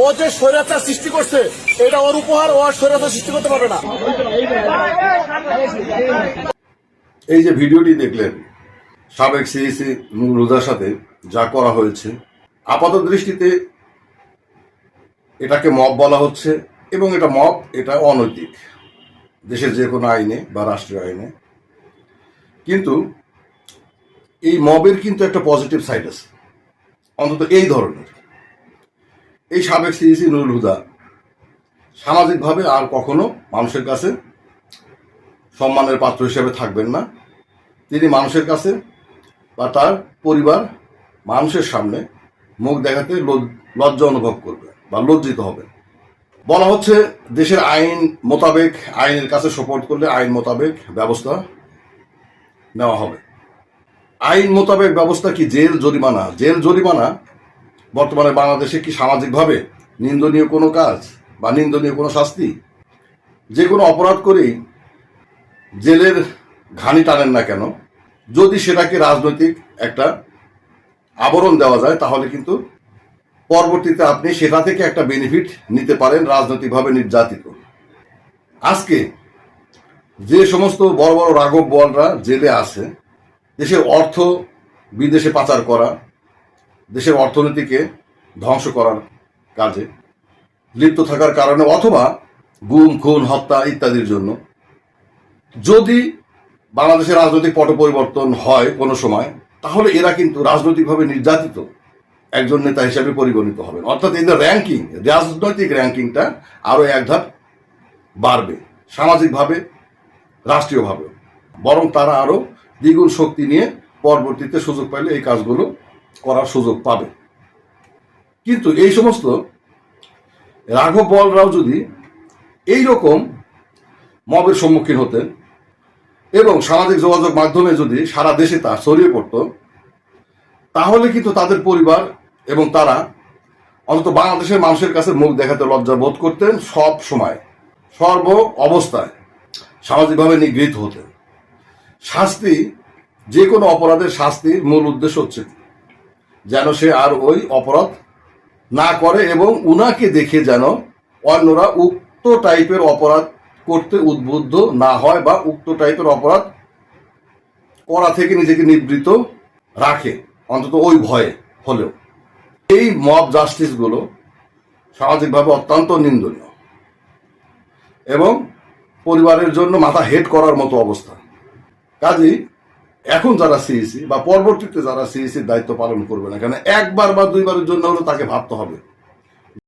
ও যে স্বৈরাচার সৃষ্টি করছে, এটা ওর উপহার, ও আর স্বৈরাচার সৃষ্টি করতে পারবে না। এই যে ভিডিওটি দেখলেন, সাবেক সিইসি রোজার সাথে যা করা হয়েছে, আপাত দৃষ্টিতে এটাকে মব বলা হচ্ছে এবং এটা মব, এটা অনৈতিক, দেশের যে কোনো আইনে বা রাষ্ট্রীয় আইনে। কিন্তু এই মবের কিন্তু একটা পজিটিভ সাইড আছে, অন্তত এই ধরনের। এই সাবেক সিইসি নুরুল হুদা, সামাজিকভাবে আর কখনো মানুষের কাছে সম্মানের পাত্র হিসেবে থাকবেন না। তিনি মানুষের কাছে বা তার পরিবার মানুষের সামনে মুখ দেখাতে লজ- লজ্জা অনুভব করবে বা লজ্জিত হবে। বলা হচ্ছে দেশের আইন মোতাবেক, আইনের কাছে সোপোর্ট করলে আইন মোতাবেক ব্যবস্থা নেওয়া হবে। আইন মোতাবেক ব্যবস্থা কি জেল জরিমানা? জেল জরিমানা বর্তমানে বাংলাদেশে কি সামাজিকভাবে নিন্দনীয় কোনো কাজ বা নিন্দনীয় কোনো শাস্তি? যে কোনো অপরাধ করেই জেলের ঘানি টানেন না কেন? যদি সেটাকে রাজনৈতিক একটা আবরণ দেওয়া যায়, তাহলে কিন্তু পরবর্তীতে আপনি সেটা থেকে একটা বেনিফিট নিতে পারেন রাজনৈতিকভাবে নির্যাতিত। আজকে যে সমস্ত বড় বড় রাঘব বলরা জেলে আছে দেশের অর্থ বিদেশে পাচার করা দেশের অর্থনীতিকে ধ্বংস করার কাজে লিপ্ত থাকার কারণে অথবা গুম, খুন, হত্যা ইত্যাদির জন্য। যদি বাংলাদেশের রাজনৈতিক পট পরিবর্তন হয় কোনো সময়, তাহলে এরা কিন্তু রাজনৈতিকভাবে নির্যাতিত একজন নেতা হিসেবে পরিগণিত হবেন। অর্থাৎ এদের র্যাঙ্কিং রাজনৈতিক র্যাঙ্কিংটা আরও এক ধাপ বাড়বে, সামাজিকভাবে, রাষ্ট্রীয়ভাবে। বরং তারা আরও দ্বিগুণ শক্তি নিয়ে পরবর্তীতে সুযোগ পাইলে এই কাজগুলো করার সুযোগ পাবে। কিন্তু এই সমস্ত রাঘব বলরাও যদি এই রকম মবের সম্মুখীন হতেন এবং সামাজিক যোগাযোগ মাধ্যমে যদি সারা দেশে তা ছড়িয়ে পড়তো, তাহলে কিন্তু তাদের পরিবার এবং তারা অন্তত বাংলাদেশের মানুষের কাছে মুখ দেখাতে লজ্জা বোধ করতেন সব সময়। সর্ব অবস্থায় সামাজিকভাবে নিগৃহীত হতেন। শাস্তি, যে কোনো অপরাধের শাস্তির মূল উদ্দেশ্য হচ্ছে যেন সে আর ওই অপরাধ না করে এবং উনাকে দেখে যেন অন্যরা উক্ত টাইপের অপরাধ করতে উদ্বুদ্ধ না হয় বা উক্ত টাইপের অপরাধ করা থেকে নিজেকে নিবৃত রাখে, অন্তত ওই ভয়ে হলেও। এই মব জাস্টিসগুলো সামাজিকভাবে অত্যন্ত নিন্দনীয় এবং পরিবারের জন্য মাথা হেড করার মতো অবস্থা। কাজেই এখন যারা সিইসি বা পরবর্তীতে যারা সিইসির দায়িত্ব পালন করবে না, কেন একবার বা দুইবারের জন্য হলেও তাকে ভাবতে হবে।